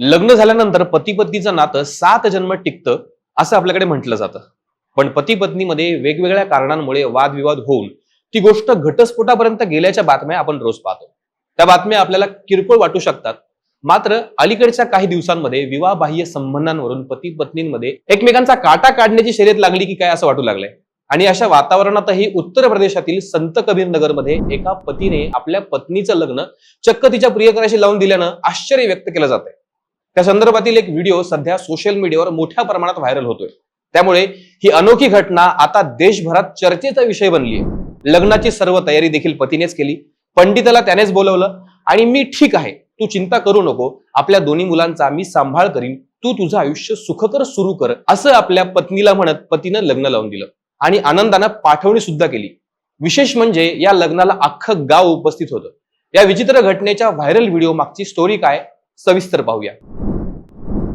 लग्न झाल्यानंतर पती पत्नीचं नातं सात जन्म टिकतं असं आपल्याकडे म्हटलं जातं. पण पती पत्नीमध्ये वेगवेगळ्या कारणांमुळे वादविवाद होऊन ती गोष्ट घटस्फोटापर्यंत गेल्याच्या बातम्या आपण रोज पाहतो. त्या बातम्या आपल्याला किरकोळ वाटू शकतात. मात्र अलीकडच्या काही दिवसांमध्ये विवाहबाह्य संबंधांवरून पती पत्नींमध्ये एकमेकांचा काटा काढण्याची शर्यत लागली की काय असं वाटू लागलंय? आणि अशा वातावरणातही उत्तर प्रदेशातील संत कबीर नगरमध्ये एका पतीने आपल्या पत्नीचं लग्न चक्क तिच्या प्रियकराशी लावून दिल्यानं आश्चर्य व्यक्त केलं जात आहे त्या संदर्भातील एक व्हिडिओ सध्या सोशल मीडियावर मोठ्या प्रमाणात व्हायरल होतोय. त्यामुळे ही अनोखी घटना आता देशभरात चर्चेचा विषय बनली आहे. लग्नाची सर्व तयारी देखील पतीनेच केली. पंडिताला त्यानेच बोलवलं. आणि मी ठीक आहे. तू चिंता करू नको. आपल्या दोन्ही मुलांचा मी सांभाळ करीन. तू तुझं आयुष्य सुखकर सुरू कर असं आपल्या पत्नीला म्हणत पतीनं लग्न लावून दिलं. आणि आनंदानं पाठवणी सुद्धा केली. विशेष म्हणजे या लग्नाला अख्खं गाव उपस्थित होतं. या विचित्र घटनेच्या व्हायरल व्हिडिओ मागची स्टोरी काय? सविस्तर पाहूया.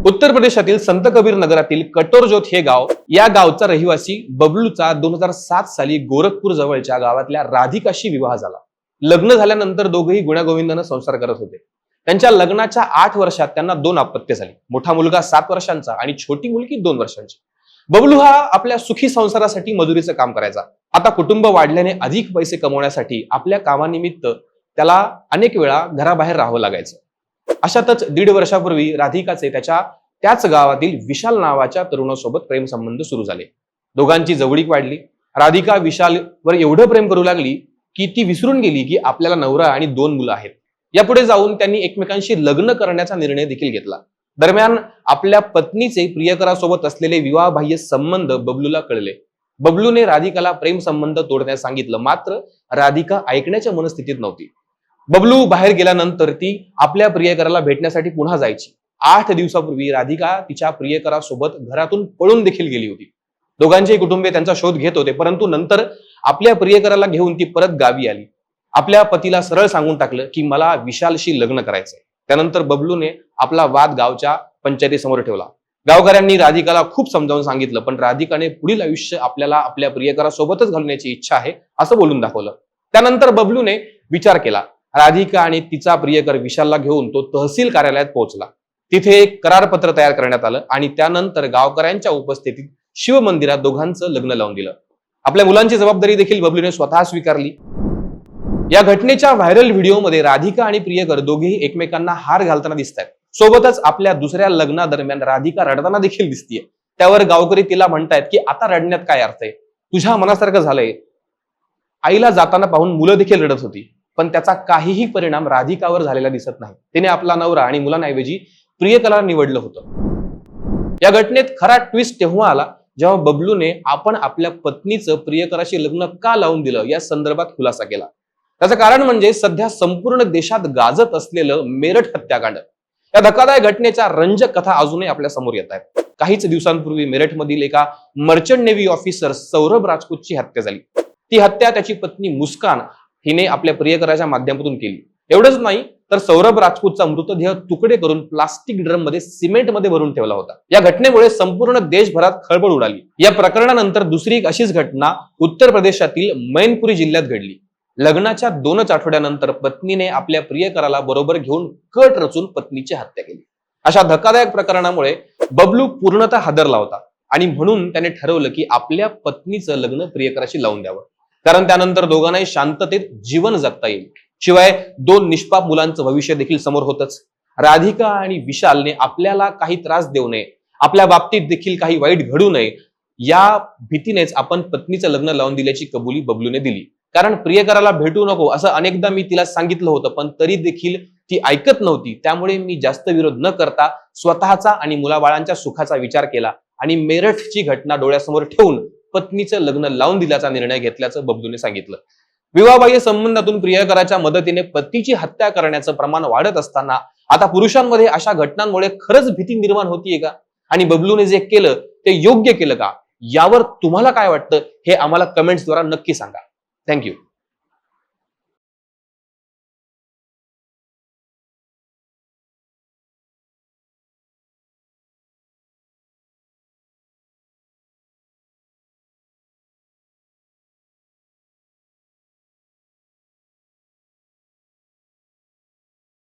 उत्तर प्रदेशातील संत कबीर नगरातील कटोरजोत हे गाव या गावचा रहिवासी बबलूचा दोन हजार सात साली गोरखपूर जवळच्या गावातल्या राधिकाशी विवाह झाला. लग्न झाल्यानंतर दोघेही गुण्यागोविंदानं संसार करत होते. त्यांच्या लग्नाच्या आठ वर्षात त्यांना दोन अपत्य झाली. मोठा मुलगा सात वर्षांचा आणि छोटी मुलगी दोन वर्षांची. बबलू हा आपल्या सुखी संसारासाठी मजुरीचं काम करायचा. आता कुटुंब वाढल्याने अधिक पैसे कमवण्यासाठी आपल्या कामानिमित्त त्याला अनेक वेळा घराबाहेर राहावं लागायचं. अशातच दीड वर्षापूर्वी राधिकाचे त्याच्या त्याच गावातील विशाल नावाच्या तरुणासोबत प्रेमसंबंध सुरू झाले. दोघांची जवळीक वाढली. राधिका विशाल वर एवढं प्रेम करू लागली की ती विसरून गेली की आपल्याला नवरा आणि दोन मुलं आहेत. यापुढे जाऊन त्यांनी एकमेकांशी लग्न करण्याचा निर्णय देखील घेतला. दरम्यान आपल्या पत्नीचे प्रियकरासोबत असलेले विवाहबाह्य संबंध बबलूला कळले. बबलूने राधिकाला प्रेम संबंध तोडण्यास सांगितलं. मात्र राधिका ऐकण्याच्या मनस्थितीत नव्हती. बबलू बाहेर गेल्यानंतर ती आपल्या प्रियकराला भेटण्यासाठी पुन्हा जायची. आठ दिवसापूर्वी राधिका तिच्या प्रियकरासोबत घरातून पळून देखील गेली होती. दोघांचे कुटुंबीय त्यांचा शोध घेत होते परंतु नंतर आपल्या प्रियकराला घेऊन ती परत गावी आली. आपल्या पतीला सरळ सांगून टाकलं की मला विशालशी लग्न करायचंय. त्यानंतर बबलूने आपला वाद गावच्या पंचायतीसमोर ठेवला. गावकऱ्यांनी राधिकाला खूप समजावून सांगितलं पण राधिकाने पुढील आयुष्य आपल्याला आपल्या प्रियकरासोबतच घालण्याची इच्छा आहे असं बोलून दाखवलं. त्यानंतर बबलूने विचार केला राधिका आणि तिचा प्रियकर विशालला घेऊन तो तहसील कार्यालयात पोहोचला. तिथे एक करारपत्र तयार करण्यात आलं आणि त्यानंतर गावकऱ्यांच्या उपस्थितीत शिव मंदिरात दोघांचं लग्न लावून दिलं. आपल्या मुलांची जबाबदारी देखील बबलीने स्वतः स्वीकारली. या घटनेच्या व्हायरल व्हिडिओमध्ये राधिका आणि प्रियकर दोघेही एकमेकांना हार घालताना दिसत आहेत सोबतच आपल्या दुसऱ्या लग्नादरम्यान राधिका रडताना देखील दिसतीये. त्यावर गावकरी तिला म्हणतायत की आता रडण्यात काय अर्थ आहे? तुझ्या मनासारखं झालंय. आईला जाताना पाहून मुलं देखील रडत होती. पण त्याचा काहीही परिणाम राधिकावर झालेला दिसत नाही. तिने आपला नवरा आणि मुलांऐवजी प्रियकला निवडलं होतं. या घटनेत खरा ट्विस्ट तेव्हा आला जेव्हा बबलूने आपण आपल्या पत्नीचं प्रियकराशी लग्न का लावून दिलं या संदर्भात खुलासा केला. त्याचं कारण म्हणजे सध्या संपूर्ण देशात गाजत असलेलं मेरठ हत्याकांड. या धक्कादायक घटनेच्या रंजक कथा अजूनही आपल्यासमोर येत आहेत. काहीच दिवसांपूर्वी मेरठमधील एका मर्चंट नेव्ही ऑफिसर सौरभ राजपूतची हत्या झाली. ती हत्या त्याची पत्नी मुस्कान हिने आपल्या प्रियकराच्या माध्यमातून केली. एवढंच नाही तर सौरभ राजपूतचा मृतदेह तुकडे करून प्लास्टिक ड्रममध्ये सिमेंटमध्ये भरून ठेवला होता. या घटनेमुळे संपूर्ण देशभरात खळबळ उडाली. या प्रकरणानंतर दुसरी एक अशीच घटना उत्तर प्रदेशातील मैनपुरी जिल्ह्यात घडली. लग्नाच्या दोनच आठवड्यानंतर पत्नीने आपल्या प्रियकराला बरोबर घेऊन कट रचून पत्नीची हत्या केली. अशा धक्कादायक प्रकरणामुळे बबलू पूर्णतः हादरला होता आणि म्हणून त्याने ठरवलं की आपल्या पत्नीचं लग्न प्रियकराशी लावून द्यावं. कारण त्यानंतर दोघांनाही शांततेत जीवन जगता येईल. शिवाय दोन निष्पाप मुलांचं भविष्य देखील समोर होतच. राधिका आणि विशालने आपल्याला काही त्रास देऊ नये. आपल्या बाबतीत देखील काही वाईट घडू नये. या भीतीनेच आपण पत्नीचं लग्न लावून दिल्याची कबुली बबलूने दिली. कारण प्रियकराला भेटू नको असं अनेकदा मी तिला सांगितलं होतं पण तरी देखील ती ऐकत नव्हती. त्यामुळे मी जास्त विरोध न करता स्वतःचा आणि मुलाबाळांच्या सुखाचा विचार केला आणि मेरठची घटना डोळ्यासमोर ठेवून पत्नीचं लग्न लावून दिल्याचा निर्णय घेतल्याचं बबलूने सांगितलं. विवाहबाह्य संबंधातून प्रियकराच्या मदतीने पतीची हत्या करण्याचं प्रमाण वाढत असताना आता पुरुषांमध्ये अशा घटनांमुळे खरंच भीती निर्माण होतीये का? आणि बबलूने जे केलं ते योग्य केलं का? यावर तुम्हाला काय वाटतं? हे आम्हाला कमेंट्सद्वारा नक्की सांगा. थँक्यू